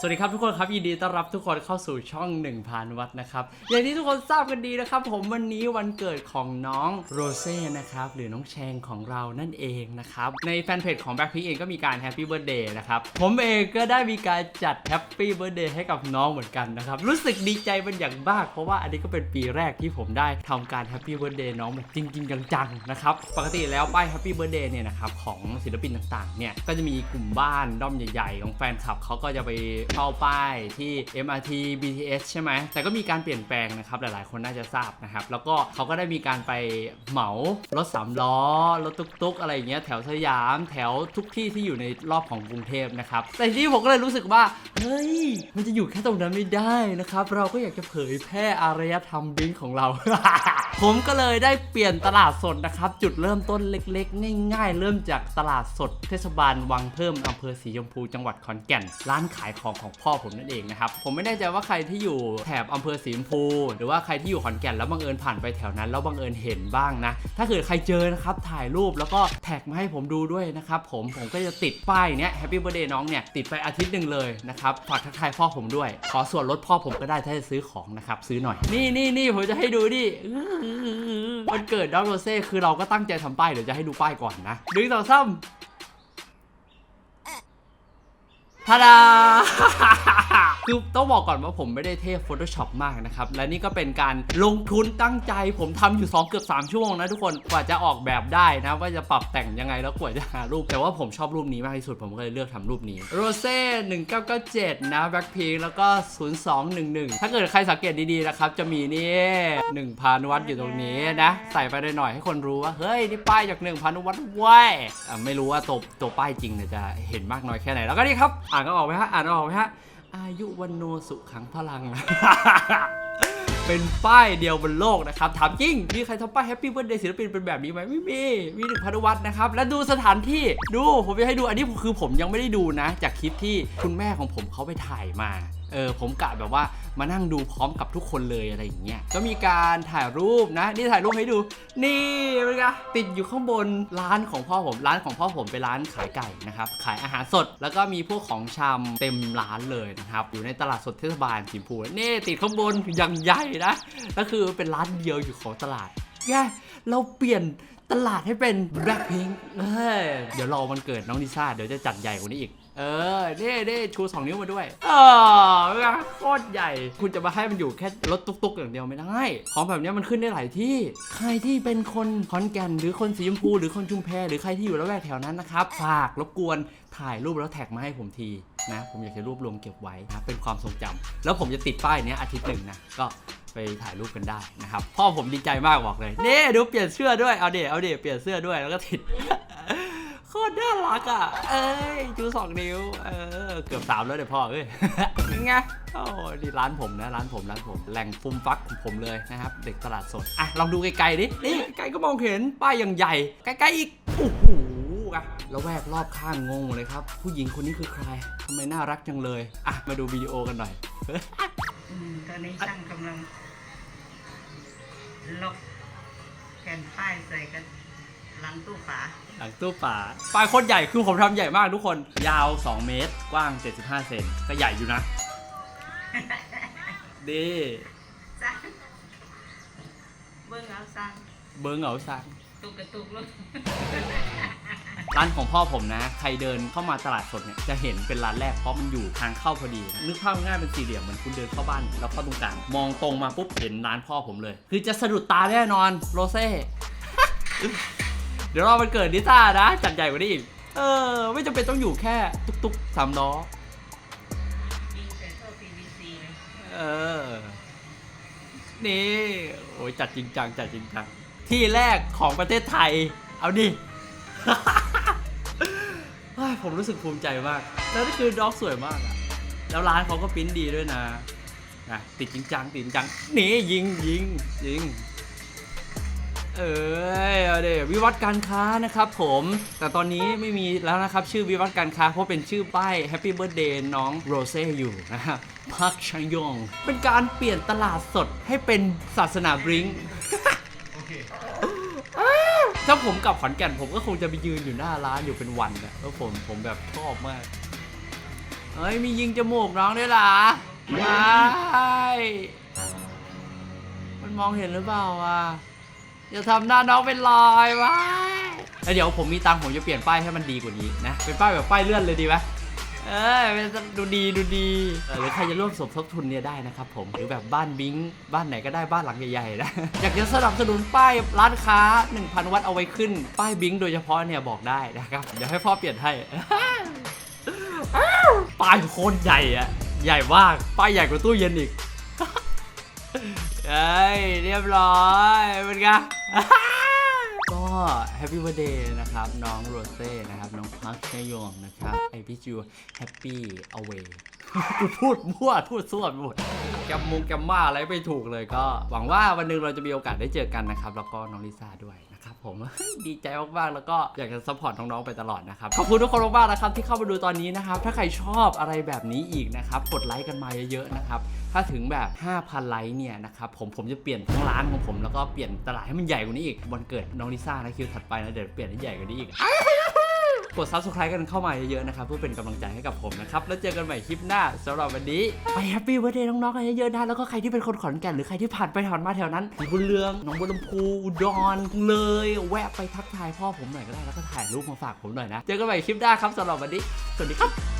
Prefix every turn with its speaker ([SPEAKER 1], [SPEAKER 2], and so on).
[SPEAKER 1] สวัสดีครับทุกคนครับยินดีต้อนรับทุกคนเข้าสู่ช่องหนึ่งพานวัดนะครับอย่างที่ทุกคนทราบกันดีนะครับ ผมวันนี้วันเกิดของน้องโรเซ่นะครับหรือน้องแชงของเรานั่นเองนะครับในแฟนเพจของ Blackpink เองก็มีการแฮปปี้เบิร์ดเดย์นะครับผมเองก็ได้มีการจัดแฮปปี้เบิร์ดเดย์ให้กับน้องเหมือนกันนะครับรู้สึกดีใจเป็นอย่างมาก เพราะว่าอันนี้ก็เป็นปีแรกที่ผมได้ทำการแฮปปี้เบิร์ดเดย์น้องแบบจริงๆจังๆนะครับปกติแล้วป้ายแฮปปี้เบิร์ดเดย์เนี่ยนะครับของศิลปินต่างๆเนี่ยก็จะมีกลุ่มบ้านด้อมใหญ่ ๆ ของแฟนคลับเขาก็จะไปเข้าป้ายที่ MRT BTS ใช่ไหม แต่ก็มีการเปลี่ยนแปลงนะครับ หลายๆ คนน่าจะทราบนะครับ แล้วก็เขาก็ได้มีการไปเหมารถสามล้อ รถตุ๊กๆ อะไรอย่างเงี้ย แถวสยาม แถวทุกที่ที่อยู่ในรอบของกรุงเทพนะครับ แต่ทีนี้ผมก็เลยรู้สึกว่า เฮ้ย มันจะอยู่แค่ตรงนั้นไม่ได้นะครับ เราก็อยากจะเผยแพร่อารยธรรมบลิงก์ของเรา ผมก็เลยได้เปลี่ยนตลาดสดนะครับ จุดเริ่มต้นเล็ก ๆ ง่าย ๆ เริ่มจากตลาดสดเทศบาลวังเพิ่มอำเภอสีชมพูจังหวัดขอนแก่น ร้านขายของของพ่อผมนั่นเองนะครับ ผมไม่แน่ใจว่าใครที่อยู่แถบอำเภอสีชมพูหรือว่าใครที่อยู่ขอนแก่นแล้วบังเอิญผ่านไปแถวนั้นแล้วบังเอิญเห็นบ้างนะ ถ้าเกิดใครเจอนะครับถ่ายรูปแล้วก็แท็กมาให้ผมดูด้วยนะครับผมผมก็จะติดป้ายเนี้ย Happy Birthday น้องเนี่ยติดไปอาทิตย์หนึ่งเลยนะครับฝากทักทายพ่อผมด้วย ขอส่วนลดพ่อผมก็ได้ถ้าจะซื้อของนะครับซื้อหน่อย นี่นี่นี่ผมจะให้ดูดิวันเกิดน้องโรเซ่คือเราก็ตั้งใจทำป้ายเดี๋ยวจะให้ดูป้ายก่อนนะดึงสอซ้ำ ทาดา คือต้องบอกก่อนว่าผมไม่ได้เทพ Photoshop มากนะครับ และนี่ก็เป็นการลงทุนตั้งใจ ผมทำอยู่ 2 เกือบ 3 ชั่วโมงนะทุกคนกว่าจะออกแบบได้นะ ว่าจะปรับแต่งยังไงแล้วกว่าจะหารูป แต่ว่าผมชอบรูปนี้มากที่สุดผมก็เลยเลือกทำรูปนี้โรเซ่1997 นะ Blackpink แล้วก็ 0211 ถ้าเกิดใครสังเกตดีๆนะครับ จะมีนี่1พานุวัตอยู่ตรงนี้นะ ใส่ไปหน่อยๆให้คนรู้ว่าเฮ้ยนี่ป้ายจาก1พานุวัตเว้ยไม่รู้ว่าตัวตัวป้ายจริงเนี่ยจะเห็นมากน้อยแค่ไหนแล้วก็นี่ครับ อ่านก็ออกไหมฮะอ่านก็ออกไหมฮะ อายุวันโนสุขังพลัง เป็นป้ายเดียวบนโลกนะครับ ถามจริง มีใครทำป้ายแฮปปี้เบิร์ดเดย์ศิลปินเป็นแบบนี้ไหมไม่มี มีหนึ่งพันวัตนะครับ และดูสถานที่ดู ผมจะให้ดูอันนี้คือผมยังไม่ได้ดูนะ จากคลิปที่คุณแม่ของผมเขาไปถ่ายมา เออผมกะแบบว่ามานั่งดูพร้อมกับทุกคนเลยอะไรอย่างเงี้ยก็มีการถ่ายรูปนะ นี่ถ่ายรูปให้ดู นี่เป็นไงติดอยู่ข้างบนร้านของพ่อผมร้านของพ่อผมเป็นร้านขายไก่นะครับขายอาหารสด แล้วก็มีพวกของชำเต็มร้านเลยนะครับอยู่ในตลาดสดเทศบาลสีมพูนี่ติดข้างบนอย่างใหญ่นะก็คือเป็นร้านเดียวอยู่ของตลาด แย่เราเปลี่ยนตลาดให้เป็น Blackpink เอ้ยเดี๋ยวรอวันเกิดน้องลิซ่าเดี๋ยวจะจัดใหญ่กว่านี้อีก เออเน่เน่ชูสองนิ้วมาด้วยเออโคตรใหญ่ คุณจะมาให้มันอยู่แค่รถตุ๊กๆอย่างเดียวไม่ได้ ของแบบนี้มันขึ้นได้หลายที่ ใครที่เป็นคนขอนแก่นหรือคนสีชมพูหรือคนชุมแพหรือใครที่อยู่ละแวกแถวนั้นนะครับ ฝากรบกวนถ่ายรูปแล้วแท็กมาให้ผมทีนะ ผมอยากจะรวบรวมเก็บไว้นะเป็นความทรงจำแล้วผมจะติดป้ายเนี้ยอาทิตย์หนึ่งนะก็ ไปถ่ายรูปกันได้นะครับ พ่อผมดีใจมากบอกเลยเน่ดูเปลี่ยนเสื้อด้วย เอาเดี๋ยวเอาเดี๋ยวเปลี่ยนเสื้อด้วยแล้วก็ติดโคตรน่ารักอะ เอ้ยชูสองนิ้ว เออ เกือบสามแล้วเดี๋ยวพ่อเอ้ยยังไงโอ้นี่ร้านผมนะ ร้านผมร้านผมแหล่งฟุมฟักของผมเลยนะครับ เด็กตลาดสด อะ ลองดูไกลๆดิ นี่ไกลก็มองเห็นป้ายอย่างใหญ่ ใกล้ๆอีก โอ้โหอะแล้วแวกรอบข้างงงเลยครับ ผู้หญิงคนนี้คือใครทำไมน่ารักจังเลย อะ มาดูวิดีโอกันหน่อย
[SPEAKER 2] อืมตอนนี้ช่างกำลังล็อกแผ่นป้ายใส่กันหลังตู้ฝา
[SPEAKER 1] หลังตู้ป่าป้ายโคตรใหญ่คือผมทำใหญ่มากทุกคนยาว 2 เมตร กว้าง 75 เซนก็ใหญ่อยู่นะดี
[SPEAKER 2] สั่งเบิ้งเอาสั่ง
[SPEAKER 1] เบิ้งเอาซัง
[SPEAKER 2] ตุกกระตุกลูก
[SPEAKER 1] ร้านของพ่อผมนะ ใครเดินเข้ามาตลาดสดเนี่ยจะเห็นเป็นร้านแรกเพราะมันอยู่ทางเข้าพอดี นึกภาพง่ายเป็นสี่เหลี่ยมเหมือนคุณเดินเข้าบ้านแล้วเข้าตรงกลางมองตรงมาปุ๊บเห็นร้านพ่อผมเลย คือจะสะดุดตาแน่นอนโรเซ่เดี๋ยวรอมันเกิดนิต้านะ จัดใหญ่กว่านี้อีกเออ ไม่จำเป็นต้องอยู่แค่ตุ๊กๆสามล้อ
[SPEAKER 2] ยิงใส่โซ่ PVC เลย
[SPEAKER 1] เออ นี่ โอ้ยจัดจริงจังจัดจริงจัง ที่แรกของประเทศไทย เอาดิ เฮ้ยผมรู้สึกภูมิใจมาก แล้วนี่คือด็อกสวยมากอะแล้วร้านเขาก็ปริ้นดีด้วยนะนะติดจริงจังติดจริงจังหนียิงยิงยิงเอ้ยเอาเดวิวัฒน์การค้านะครับผม แต่ตอนนี้ไม่มีแล้วนะครับ ชื่อวิวัฒน์การค้าเพราะเป็นชื่อป้าย Happy Birthday น้องโรเซ่อยู่นะครับพักชังยง เป็นการเปลี่ยนตลาดสดให้เป็นศาสนาบริงก์ ถ้าผมกลับขอนแก่นผมก็คงจะไปยืนอยู่หน้าร้านอยู่เป็นวันนะเพราะผมผมแบบชอบมากเฮ้ยมียิงจมูกน้องด้วยหรอไม่มันมองเห็นหรือเปล่าวะอย่าทำหน้าน้องเป็นรอยวะแล้วเดี๋ยวผมมีตังผมจะเปลี่ยนป้ายให้มันดีกว่านี้นะเป็นป้ายแบบป้ายเลื่อนเลยดีไหม เออเป็นดูดีดูดีหรือใครจะร่วมสมทบทุนเนี่ยได้นะครับผมหรือแบบบ้านบิงบ้านไหนก็ได้บ้านหลังใหญ่ๆนะอยากจะสนับสนุนป้ายร้านค้า 1,000 วัตต์เอาไว้ขึ้น ป้ายบิงโดยเฉพาะเนี่ยบอกได้นะครับเดี๋ยวให้พ่อเปลี่ยนให้ป้ายโคตรใหญ่อะใหญ่มากป้ายใหญ่กว่าตู้เย็นอีกเอ้ยเรียบร้อยเป็นไง ก็แฮปปี้วันเดย์นะครับ น้องโรเซ่นะครับ น้องพักชยงนะครับ ไอพี่จูแฮปปี้เอาเว กูพูดมั่วพูดส่วนหมดแกมมุงแกมมาอะไรไม่ถูกเลยก็ หวังว่าวันหนึ่งเราจะมีโอกาสได้เจอกันนะครับ แล้วก็น้องลิซ่าด้วยนะครับผม ดีใจมากๆแล้วก็อยากจะซัพพอร์ตน้องๆไปตลอดนะครับ ขอบคุณทุกคนมากๆนะครับที่เข้ามาดูตอนนี้นะครับ ถ้าใครชอบอะไรแบบนี้อีกนะครับ กดไลค์กันมาเยอะๆนะครับ ถ้าถึงแบบ 5,000 ไลค์เนี่ยนะครับผมผมจะเปลี่ยนทั้งร้านของผมแล้วก็เปลี่ยนตลาดให้มันใหญ่กว่านี้อีกวันเกิดน้องลิซ่านะคิวถัดไปนะเดี๋ยวเปลี่ยนให้ใหญ่กว่านี้อีก กด subscribe กันเข้ามาเยอะๆนะครับเพื่อเป็นกำลังใจให้กับผมนะครับ แล้วเจอกันใหม่คลิปหน้าสำหรับวันนี้ ไปแฮปปี้ i r t h d a y น้องๆกันเยอะๆนะแล้วก็ใครที่เป็นคนขอนแก่นหรือใครที่ผ่านไปผ่านมาแถวนั้นบุญเรืองหนองบัวลำพูอุดรเลย แวะไปทักทายพ่อผมหน่อยก็ได้แล้วก็ถ่ายรูปมาฝากผมหน่อยนะเจอกันใหม่คลิปหน้าครับสำหรับวันนี้สวัสดีครับ